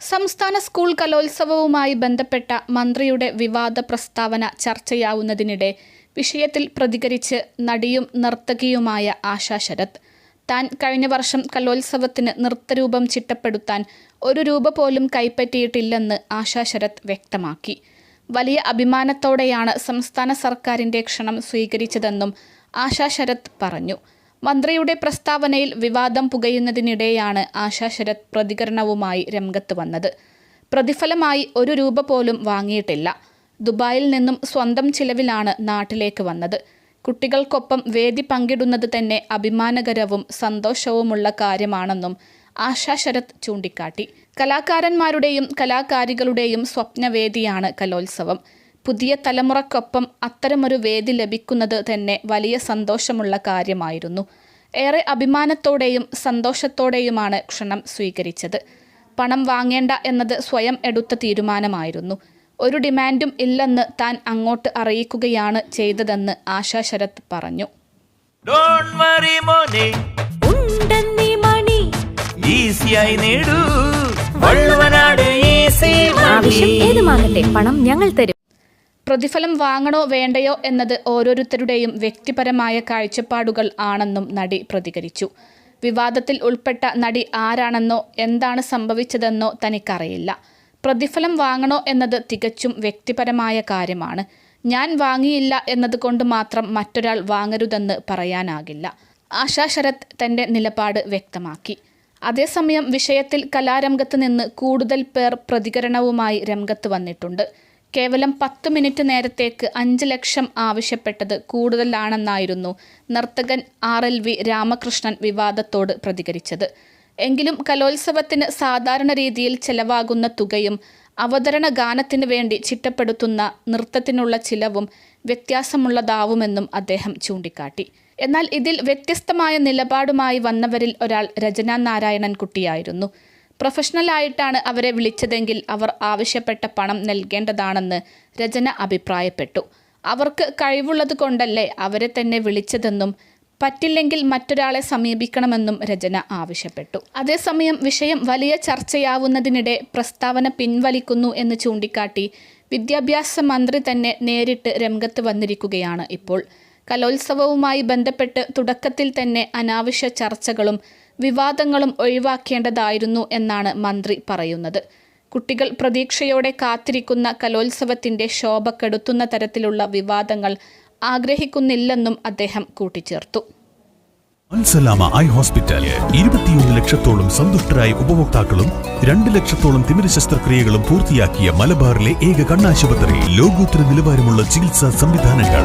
സംസ്ഥാന സ്കൂൾ കലോത്സവവുമായി ബന്ധപ്പെട്ട മന്ത്രിയുടെ വിവാദ പ്രസ്താവന ചർച്ചയാവുന്നതിനിടെ വിഷയത്തിൽ പ്രതികരിച്ച് നടിയും നർത്തകിയുമായ ആശാ ശരത്. താൻ കഴിഞ്ഞ വർഷം കലോത്സവത്തിന് നൃത്തരൂപം ചിട്ടപ്പെടുത്താൻ ഒരു രൂപ പോലും കൈപ്പറ്റിയിട്ടില്ലെന്ന് ആശാ ശരത് വ്യക്തമാക്കി. വലിയ അഭിമാനത്തോടെയാണ് സംസ്ഥാന സർക്കാരിന്റെ ക്ഷണം സ്വീകരിച്ചതെന്നും ആശാ ശരത് പറഞ്ഞു. മന്ത്രിയുടെ പ്രസ്താവനയിൽ വിവാദം പുകയുന്നതിനിടെയാണ് ആശാ ശരത് പ്രതികരണവുമായി രംഗത്ത് വന്നത്. പ്രതിഫലമായി ഒരു രൂപ പോലും വാങ്ങിയിട്ടില്ല. ദുബായിൽ നിന്നും സ്വന്തം ചിലവിലാണ് നാട്ടിലേക്ക് വന്നത്. കുട്ടികൾക്കൊപ്പം വേദി പങ്കിടുന്നത് തന്നെ അഭിമാനകരവും സന്തോഷവുമുള്ള കാര്യമാണെന്നും ആശാ ശരത് ചൂണ്ടിക്കാട്ടി. കലാകാരന്മാരുടെയും കലാകാരികളുടെയും സ്വപ്നവേദിയാണ് കലോത്സവം. പുതിയ തലമുറക്കൊപ്പം അത്തരമൊരു വേദി ലഭിക്കുന്നത് തന്നെ വലിയ സന്തോഷമുള്ള കാര്യമായിരുന്നു. ഏറെ അഭിമാനത്തോടെയും സന്തോഷത്തോടെയുമാണ് ക്ഷണം സ്വീകരിച്ചത്. പണം വാങ്ങേണ്ട എന്നത് സ്വയം എടുത്ത തീരുമാനമായിരുന്നു. ഒരു ഡിമാൻഡും ഇല്ലെന്ന് താൻ അങ്ങോട്ട് അറിയിക്കുകയാണ് ചെയ്തതെന്ന് ആശാ ശരത് പറഞ്ഞു. ഡോണ്ട് വറി മോനെ. ഉണ്ടെന്നീ മണി. ഈസിയായി നേടൂ. വള്ളുവനാട് ഈസി ആവശ്യം ഏതുമാകട്ടെ പണം ഞങ്ങൾ തരും. പ്രതിഫലം വാങ്ങണോ വേണ്ടയോ എന്നത് ഓരോരുത്തരുടെയും വ്യക്തിപരമായ കാഴ്ചപ്പാടുകൾ ആണെന്നും നടി പ്രതികരിച്ചു. വിവാദത്തിൽ ഉൾപ്പെട്ട നടി ആരാണെന്നോ എന്താണ് സംഭവിച്ചതെന്നോ തനിക്കറിയില്ല. പ്രതിഫലം വാങ്ങണോ എന്നത് തികച്ചും വ്യക്തിപരമായ കാര്യമാണ്. ഞാൻ വാങ്ങിയില്ല എന്നതുകൊണ്ട് മാത്രം മറ്റൊരാൾ വാങ്ങരുതെന്ന് പറയാനാകില്ല. ആശാ ശരത് തന്റെ നിലപാട് വ്യക്തമാക്കി. അതേസമയം വിഷയത്തിൽ കലാരംഗത്ത് നിന്ന് കൂടുതൽ പേർ പ്രതികരണവുമായി രംഗത്ത് വന്നിട്ടുണ്ട്. കേവലം പത്ത് മിനിറ്റ് നേരത്തേക്ക് അഞ്ച് ലക്ഷം ആവശ്യപ്പെട്ടത് കൂടുതലാണെന്നായിരുന്നു നർത്തകൻ ആർ എൽ വി രാമകൃഷ്ണൻ വിവാദത്തോട് പ്രതികരിച്ചത്. എങ്കിലും കലോത്സവത്തിന് സാധാരണ രീതിയിൽ ചെലവാകുന്ന തുകയും അവതരണ ഗാനത്തിന് വേണ്ടി ചിട്ടപ്പെടുത്തുന്ന നൃത്തത്തിനുള്ള ചിലവും വ്യത്യാസമുള്ളതാവുമെന്നും അദ്ദേഹം ചൂണ്ടിക്കാട്ടി. എന്നാൽ ഇതിൽ വ്യത്യസ്തമായ നിലപാടുമായി വന്നവരിൽ ഒരാൾ രചനാ നാരായണൻ കുട്ടിയായിരുന്നു പ്രൊഫഷണലായിട്ടാണ് അവരെ വിളിച്ചതെങ്കിൽ അവർ ആവശ്യപ്പെട്ട പണം നൽകേണ്ടതാണെന്ന് രചന അഭിപ്രായപ്പെട്ടു. അവർക്ക് കഴിവുള്ളത് കൊണ്ടല്ലേ അവരെ തന്നെ വിളിച്ചതെന്നും പറ്റില്ലെങ്കിൽ മറ്റൊരാളെ സമീപിക്കണമെന്നും രചന ആവശ്യപ്പെട്ടു. അതേസമയം വിഷയം വലിയ ചർച്ചയാവുന്നതിനിടെ പ്രസ്താവന പിൻവലിക്കുന്നു എന്ന് ചൂണ്ടിക്കാട്ടി വിദ്യാഭ്യാസ മന്ത്രി തന്നെ നേരിട്ട് രംഗത്ത് വന്നിരിക്കുകയാണ് ഇപ്പോൾ. കലോത്സവവുമായി ബന്ധപ്പെട്ട് തുടക്കത്തിൽ തന്നെ അനാവശ്യ ചർച്ചകളും വിവാദങ്ങളും ഒഴിവാക്കേണ്ടതായിരുന്നു എന്നാണ് മന്ത്രി പറയുന്നത്. കുട്ടികൾ പ്രതീക്ഷയോടെ കാത്തിരിക്കുന്ന കലോത്സവത്തിന്റെ ശോഭ കെടുത്തുന്ന തരത്തിലുള്ള വിവാദങ്ങൾ ആഗ്രഹിക്കുന്നില്ലെന്നും അദ്ദേഹം കൂട്ടിച്ചേർത്തു. അൽസലാമ ഐ ഹോസ്പിറ്റൽ ഇരുപത്തിയൊന്ന് ലക്ഷത്തോളം സന്തുഷ്ടരായ ഉപഭോക്താക്കളും രണ്ട് ലക്ഷത്തോളം തിമിര ശസ്ത്രക്രിയകളും പൂർത്തിയാക്കിയ മലബാറിലെ ഏക കണ്ണാശുപത്രി. ലോകോത്തര നിലവാരമുള്ള ചികിത്സാ സംവിധാനങ്ങൾ.